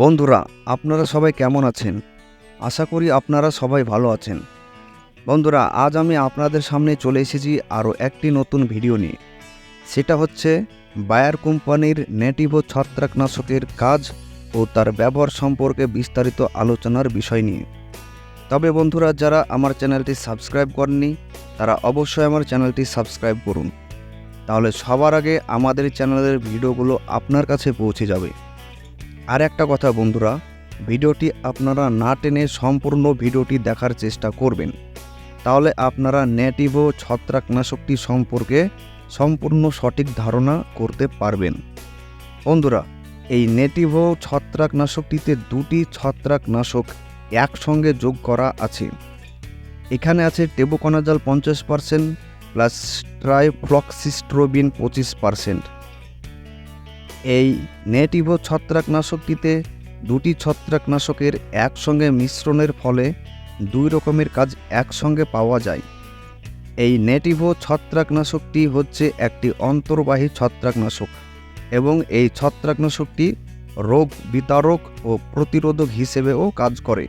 বন্ধুরা, আপনারা সবাই কেমন আছেন? আশা করি আপনারা সবাই ভালো আছেন। বন্ধুরা, আজ আমি আপনাদের সামনে চলে এসেছি আরও একটি নতুন ভিডিও নিয়ে। সেটা হচ্ছে বায়ার কোম্পানির নেটিভো ছত্রাকনাশকের কাজ ও তার ব্যবহার সম্পর্কে বিস্তারিত আলোচনার বিষয় নিয়ে। তবে বন্ধুরা, যারা আমার চ্যানেলটি সাবস্ক্রাইব করেননি, তারা অবশ্যই আমার চ্যানেলটি সাবস্ক্রাইব করুন। তাহলে সবার আগে আমাদের চ্যানেলের ভিডিওগুলো আপনার কাছে পৌঁছে যাবে। আর একটা কথা বন্ধুরা, ভিডিওটি আপনারা না টেনে সম্পূর্ণ ভিডিওটি দেখার চেষ্টা করবেন। তাহলে আপনারা নেটিভো ছত্রাকনাশকটি সম্পর্কে সম্পূর্ণ সঠিক ধারণা করতে পারবেন। বন্ধুরা, এই নেটিভো ছত্রাকনাশকটিতে দুটি ছত্রাকনাশক একসঙ্গে যোগ করা আছে। এখানে আছে টেবোকনাজাল পঞ্চাশ পার্সেন্ট, প্লাস ট্রাইফ্লক্সিস্ট্রোবিন পঁচিশ পার্সেন্ট। এই নেটিভো ছত্রাকনাশকটিতে দুটি ছত্রাকনাশকের একসঙ্গে মিশ্রণের ফলে দুই রকমের কাজ একসঙ্গে পাওয়া যায়। এই নেটিভো ছত্রাকনাশকটি হচ্ছে একটি অন্তর্বাহী ছত্রাকনাশক এবং এই ছত্রাকনাশকটি রোগ বিতারক ও প্রতিরোধক হিসেবেও কাজ করে।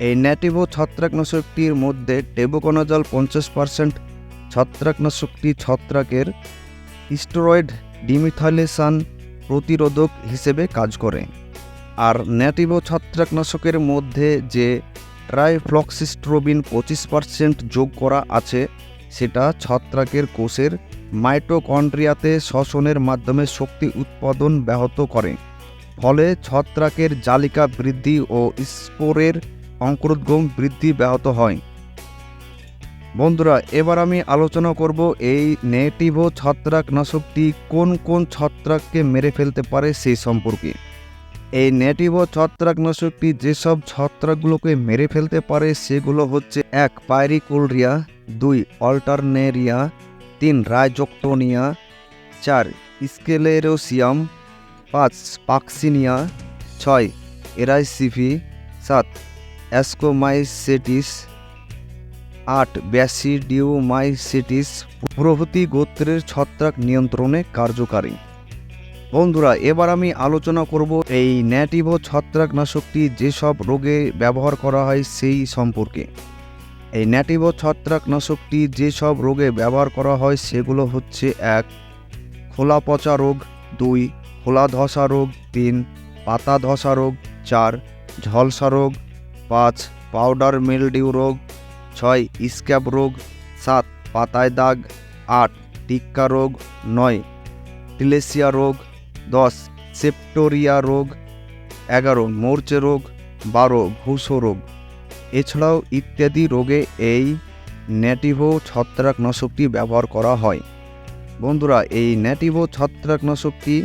এই নেটিভো ছত্রাকনাশকটির মধ্যে টেবোকোনাজল পঞ্চাশ পার্সেন্ট, ছত্রাকনাশকটি ছত্রাকের স্টেরয়েড ডিমিথাইলেশন প্রতিরোধক হিসেবে কাজ করে। আর নেটিভো ছত্রাকনাশকের মধ্যে যে ট্রাইফ্লক্সিস্ট্রোবিন পঁচিশ পার্সেন্ট যোগ করা আছে, সেটা ছত্রাকের কোষের মাইটোকন্ড্রিয়াতে শ্বসনের মাধ্যমে শক্তি উৎপাদন ব্যাহত করে। ফলে ছত্রাকের জালিকা বৃদ্ধি ও স্পোরের অঙ্কুরোদ্গম বৃদ্ধি ব্যাহত হয়। বন্ধুরা, এবার আমি আলোচনা করব এই নেটিভো ছত্রাকনাশকটি কোন কোন ছত্রাককে মেরে ফেলতে পারে সেই সম্পর্কে। এই নেটিভো ছত্রাকনাশকটি যেসব ছত্রাকগুলোকে মেরে ফেলতে পারে সেগুলো হচ্ছে এক, পাইরিকুলরিয়া, দুই, অল্টারনেরিয়া, তিন, রাইজোক্টোনিয়া, চার, স্কেলেরোসিয়াম, পাঁচ পাক্সিনিয়া ছয়, এরাইসিভি, সাত, অ্যাসকোমাইসেটিস আট ব্যাসিডিওমাইসিটিস প্রভৃতি গোত্রের ছত্রাক নিয়ন্ত্রণে কার্যকারী। বন্ধুরা, এবার আমি আলোচনা করব এই ন্যাটিভো ছত্রাকনাশকটি যেসব রোগে ব্যবহার করা হয় সেই সম্পর্কে। এই ন্যাটিভো ছত্রাকনাশকটি যেসব রোগে ব্যবহার করা হয় সেগুলো হচ্ছে এক খোলা পচা রোগ, দুই খোলা ধসা রোগ, তিন পাতা ধসা রোগ, চার, ঝলসা রোগ, পাঁচ, পাউডার মিলডিউ রোগ ছয় স্ক্যাব রোগ, সাত, পাতায় দাগ, আট, টিক্কা রোগ, নয়, টিলেসিয়া রোগ, দশ, সেপ্টোরিয়া রোগ, এগারো মরচে রোগ, বারো ভূসো রোগ। এছাড়াও ইত্যাদি রোগে এই নেটিভো ছত্রাকনাশকটি ব্যবহার করা হয়। বন্ধুরা, এই নেটিভো ছত্রাকনাশকটি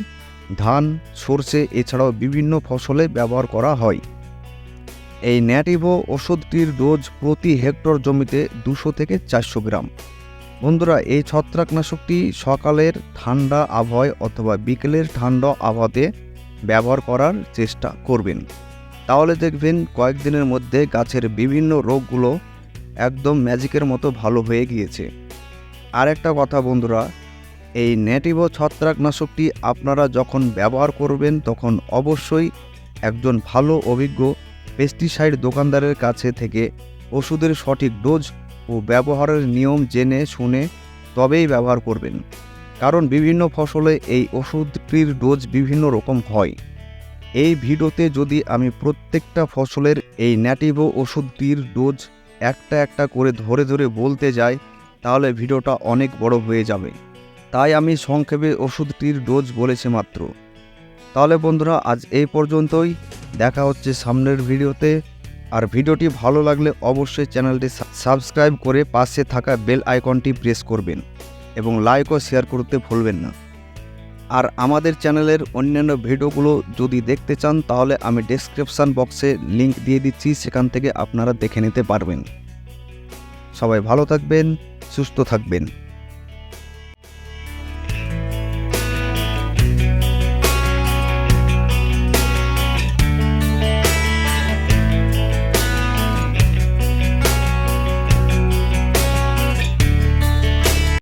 ধান, সর্ষে, এছাড়াও বিভিন্ন ফসলে ব্যবহার করা হয়। এই ন্যাটিভো ওষুধটির ডোজ প্রতি হেক্টর জমিতে দুশো থেকে চারশো গ্রাম। বন্ধুরা, এই ছত্রাকনাশকটি সকালের ঠান্ডা আবহাওয়ায় অথবা বিকেলের ঠান্ডা আবহাওয়াতে ব্যবহার করার চেষ্টা করবেন। তাহলে দেখবেন কয়েকদিনের মধ্যে গাছের বিভিন্ন রোগগুলো একদম ম্যাজিকের মতো ভালো হয়ে গিয়েছে। আর একটা কথা বন্ধুরা, এই নেটিভো ছত্রাকনাশকটি আপনারা যখন ব্যবহার করবেন তখন অবশ্যই একজন ভালো অভিজ্ঞ পেস্টিসাইড দোকানদারের কাছে থেকে ওষুধের সঠিক ডোজ ও ব্যবহারের নিয়ম জেনে শুনে তবেই ব্যবহার করবেন। কারণ বিভিন্ন ফসলে এই ওষুধটির ডোজ বিভিন্ন রকম হয়। এই ভিডিওতে যদি আমি প্রত্যেকটা ফসলের এই ন্যাটিভো ওষুধটির ডোজ একটা একটা করে ধরে ধরে বলতে যাই, তাহলে ভিডিওটা অনেক বড় হয়ে যাবে। তাই আমি সংক্ষেপে ওষুধটির ডোজ বলেছি মাত্র। তাহলে বন্ধুরা, আজ এই পর্যন্তই। দেখা হচ্ছে সামনের ভিডিওতে। আর ভিডিওটি ভালো লাগলে অবশ্যই চ্যানেলটি সাবস্ক্রাইব করে পাশে থাকা বেল আইকনটি প্রেস করবেন এবং লাইক ও শেয়ার করতে ভুলবেন না। আর আমাদের চ্যানেলের অন্যান্য ভিডিওগুলো যদি দেখতে চান, তাহলে আমি ডেসক্রিপশান বক্সে লিংক দিয়ে দিচ্ছি, সেখান থেকে আপনারা দেখে নিতে পারবেন। সবাই ভালো থাকবেন, সুস্থ থাকবেন।